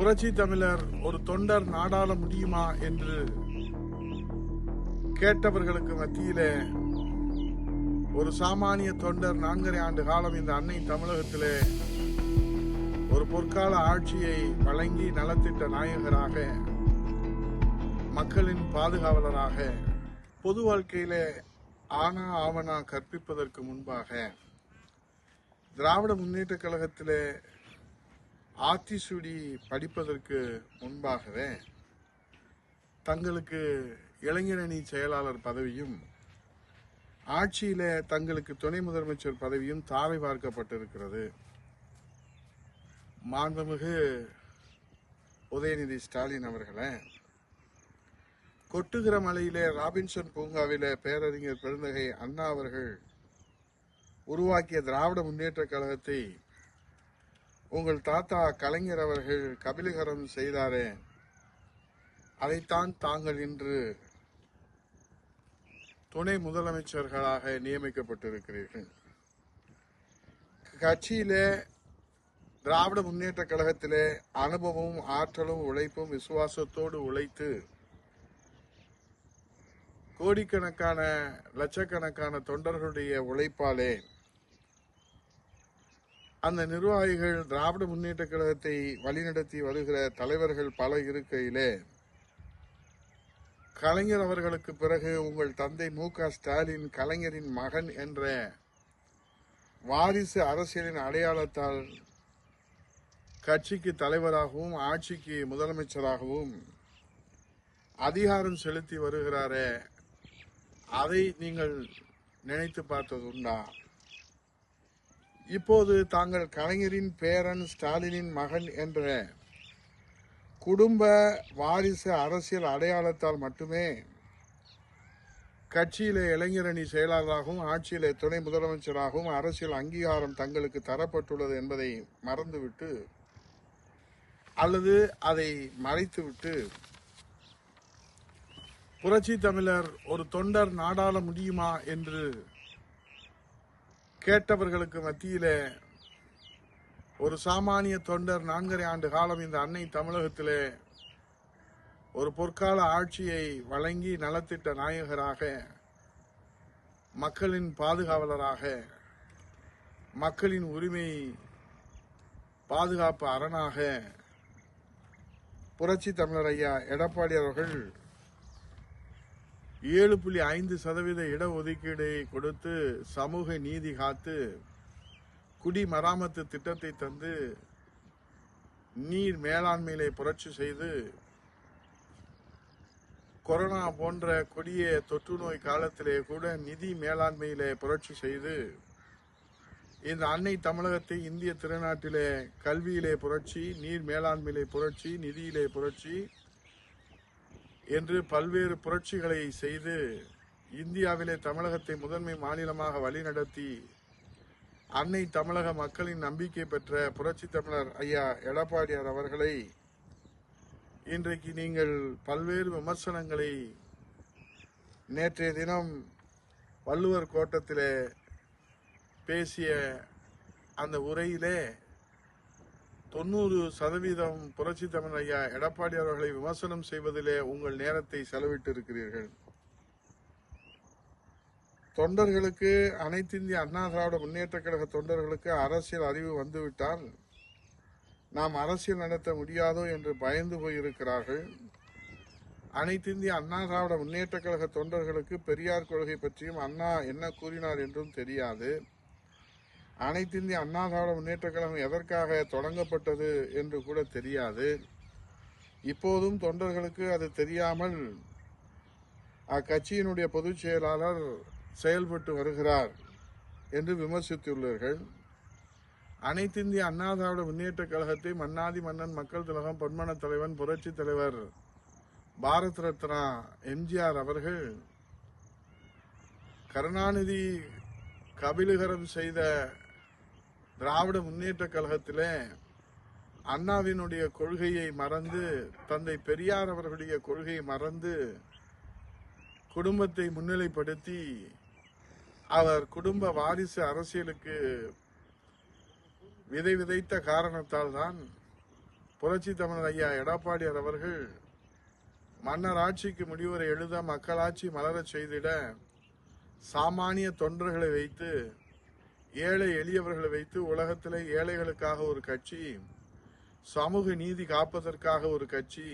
புரட்சி தமிழர் ஒரு தொண்டர் நாடாள முடியுமா என்று கேட்டவர்களுக்கு மத்தியிலே ஒரு சாமானிய தொண்டர் நான்கரை ஆண்டு காலம் இந்த அன்னை தமிழகத்திலே ஒரு பொற்கால ஆட்சியை வழங்கி நலத்திட்ட நாயகராக மக்களின் பாதுகாவலராக பொது வாழ்க்கையிலே ஆனா ஆவணா கற்பிப்பதற்கு முன்பாக திராவிட முன்னேற்ற கழகத்திலே ஆத்திசூடி படிப்பதற்கு முன்பாகவே தங்களுக்கு இளைஞரணி செயலாளர் பதவியும் ஆட்சியில தங்களுக்கு துணை முதலமைச்சர் பதவியும் தாரை பார்க்கப்பட்டிருக்கிறது. மாண்புமிகு உதயநிதி ஸ்டாலின் அவர்களே கொட்டுகிற மலையிலே ராபின்சன் பூங்காவிலே பேரறிஞர் பெருந்தகை அண்ணா அவர்கள் உருவாக்கிய திராவிட முன்னேற்ற கழகத்தை உங்கள் தாத்தா கலைஞர் அவர்கள் கபிலகரம் செய்தாரே. அதைத்தான் தாங்கள் இன்று துணை முதலமைச்சர்களாக நியமிக்கப்பட்டிருக்கிறீர்கள். கட்சியிலே திராவிட முன்னேற்ற கழகத்திலே அனுபவமும் ஆற்றலும் உழைப்பும் விசுவாசத்தோடு உழைத்து கோடிக்கணக்கான லட்சக்கணக்கான தொண்டர்களுடைய உழைப்பாலே அந்த நிர்வாகிகள் திராவிட முன்னேற்ற கழகத்தை வழிநடத்தி வருகிற தலைவர்கள் பல இருக்கையிலே கலைஞர் அவர்களுக்கு பிறகு உங்கள் தந்தை மு க ஸ்டாலின் கலைஞரின் மகன் என்ற வாரிசு அரசியலின் அடையாளத்தால் கட்சிக்கு தலைவராகவும் ஆட்சிக்கு முதலமைச்சராகவும் அதிகாரம் செலுத்தி வருகிறாரே அதை நீங்கள் நினைத்து பார்த்தது உண்டா இப்போது தாங்கள் கலைஞரின் பேரன் ஸ்டாலினின் மகன் என்ற குடும்ப வாரிசு அரசியல் அடையாளத்தால் மட்டுமே கட்சியிலே இளைஞரணி செயலாளராகவும் ஆட்சியிலே துணை முதலமைச்சராகவும் அரசியல் அங்கீகாரம் தங்களுக்கு தரப்பட்டுள்ளது என்பதை மறந்துவிட்டு அல்லது அதை மறைத்துவிட்டு புரட்சி தமிழர் ஒரு தொண்டர் நாடாள முடியுமா என்று கேட்டவர்களுக்கு மத்தியிலே ஒரு சாமானிய தொண்டர் நான்கரை ஆண்டு காலம் இந்த அன்னை தமிழகத்திலே ஒரு பொற்கால ஆட்சியை வழங்கி நலத்திட்ட நாயகராக மக்களின் பாதுகாவலராக மக்களின் உரிமை பாதுகாப்பு அரணாக புரட்சி தமிழர் ஐயா எடப்பாடி அவர்கள் ஏழு புள்ளி ஐந்து சதவீத இடஒதுக்கீடை கொடுத்து சமூக நீதி காத்து குடிமராமத்து திட்டத்தை தந்து நீர் மேலாண்மையிலே புரட்சி செய்து கொரோனா போன்ற கொடிய தொற்று நோய் காலத்திலே கூட நிதி மேலாண்மையிலே புரட்சி செய்து இந்த அன்னை தமிழகத்தை இந்திய திருநாட்டிலே கல்வியிலே புரட்சி நீர் மேலாண்மையிலே புரட்சி நிதியிலே புரட்சி என்று பல்வேறு புரட்சிகளை செய்து இந்தியாவிலே தமிழகத்தை முதன்மை மாநிலமாக வழிநடத்தி அன்னை தமிழக மக்களின் நம்பிக்கை பெற்ற புரட்சி தமிழர் ஐயா எடப்பாடியார் அவர்களை இன்றைக்கு நீங்கள் பல்வேறு விமர்சனங்களை நேற்றைய தினம் வள்ளுவர் கோட்டத்தில் பேசிய அந்த உரையிலே தொண்ணூறு சதவீதம் புரட்சி தமிழ் ஐயா எடப்பாடி அவர்களை விமர்சனம் செய்வதிலே உங்கள் நேரத்தை செலவிட்டு இருக்கிறீர்கள் தொண்டர்களுக்கு அனைத்து இந்திய அண்ணா திராவிட முன்னேற்ற கழக தொண்டர்களுக்கு அரசியல் அறிவு வந்துவிட்டால் நாம் அரசியல் நடத்த முடியாதோ என்று பயந்து போயிருக்கிறார்கள். அனைத்து இந்திய அண்ணா திராவிட முன்னேற்ற கழக தொண்டர்களுக்கு பெரியார் கொள்கை பற்றியும் அண்ணா என்ன கூறினார் என்றும் தெரியாது. அனைத்து இந்திய அண்ணா திராவிட முன்னேற்ற கழகம் எதற்காக தொடங்கப்பட்டது என்று கூட தெரியாது. இப்போதும் தொண்டர்களுக்கு அது தெரியாமல் அக்கட்சியினுடைய பொதுச் செயலாளர் செயல்பட்டு வருகிறார் என்று விமர்சித்துள்ளீர்கள். அனைத்து இந்திய அண்ணா திராவிட முன்னேற்ற கழகத்தை மன்னாதி மன்னன் மக்கள் திலகம் பொன்மன தலைவன் புரட்சி தலைவர் பாரத் ரத்னா எம்ஜிஆர் அவர்கள் கருணாநிதி கபிலகரம் செய்த திராவிட முன்னேற்ற கழகத்திலே அண்ணாவினுடைய கொள்கையை மறந்து தந்தை பெரியார் அவர்களுடைய கொள்கையை மறந்து குடும்பத்தை முன்னிலைப்படுத்தி அவர் குடும்ப வாரிசு அரசியலுக்கு விதை விதைத்த காரணத்தால் தான் புரட்சி தமிழர் ஐயா எடப்பாடியார் அவர்கள் மன்னர் ஆட்சிக்கு முடிவுரை எழுத மக்களாட்சி மலரச் செய்திட சாமானிய தொண்டர்களை வைத்து ஏழை எளியவர்களை வைத்து உலகத்தில் ஏழைகளுக்காக ஒரு கட்சி சமூக நீதி காப்பதற்காக ஒரு கட்சி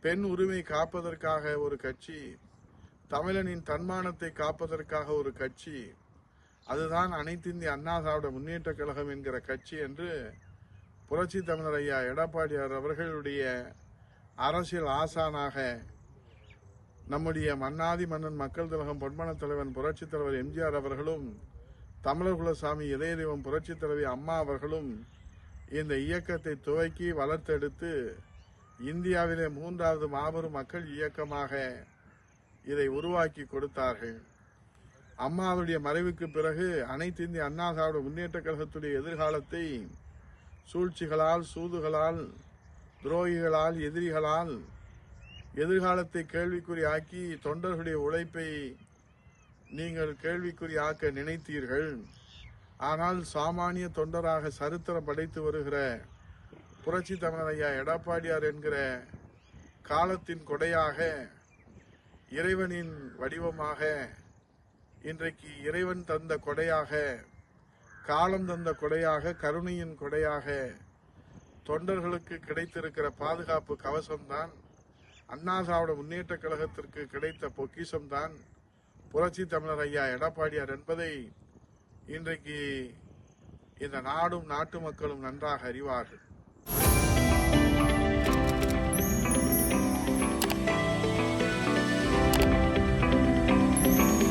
பெண் உரிமை காப்பதற்காக ஒரு கட்சி தமிழனின் தன்மானத்தை காப்பதற்காக ஒரு கட்சி அதுதான் அனைத்திந்திய அண்ணா திராவிட முன்னேற்ற கழகம் என்கிற கட்சி என்று புரட்சி தமிழர் ஐயா எடப்பாடியார் அவர்களுடைய அரசியல் ஆசானாக நம்முடைய மன்னாதி மன்னன் மக்கள் திலகம் பொன்மன தலைவன் புரட்சி தலைவர் எம்ஜிஆர் அவர்களும் தமிழர் குலசாமி இதயதெய்வம் புரட்சி தலைவி அம்மா அவர்களும் இந்த இயக்கத்தை துவக்கி வளர்த்தெடுத்து இந்தியாவிலே மூன்றாவது மாபெரும் மக்கள் இயக்கமாக இதை உருவாக்கி கொடுத்தார்கள். அம்மாவுடைய மறைவுக்கு பிறகு அனைத்து இந்திய அண்ணா திராவிட முன்னேற்ற கழகத்துடைய எதிர்காலத்தை சூழ்ச்சிகளால் சூதுகளால் துரோகிகளால் எதிரிகளால் எதிர்காலத்தை கேள்விக்குறியாக்கி தொண்டர்களுடைய உழைப்பை நீங்கள் கேள்விக்குறியாக்க நினைத்தீர்கள். ஆனால் சாமானிய தொண்டராக சரித்திரம் படைத்து வருகிற புரட்சி தமிழர் ஐயா எடப்பாடியார் என்கிற காலத்தின் கொடையாக இறைவனின் வடிவமாக இன்றைக்கு இறைவன் தந்த கொடையாக காலம் தந்த கொடையாக கருணையின் கொடையாக தொண்டர்களுக்கு கிடைத்திருக்கிற பாதுகாப்பு கவசம்தான் அண்ணா திராவிட முன்னேற்ற கழகத்திற்கு கிடைத்த பொக்கிஷம்தான் புரட்சி தமிழர் ஐயா எடப்பாடியார் என்பதை இன்றைக்கு இந்த நாடும் நாட்டு மக்களும் நன்றாக அறிவார்கள்.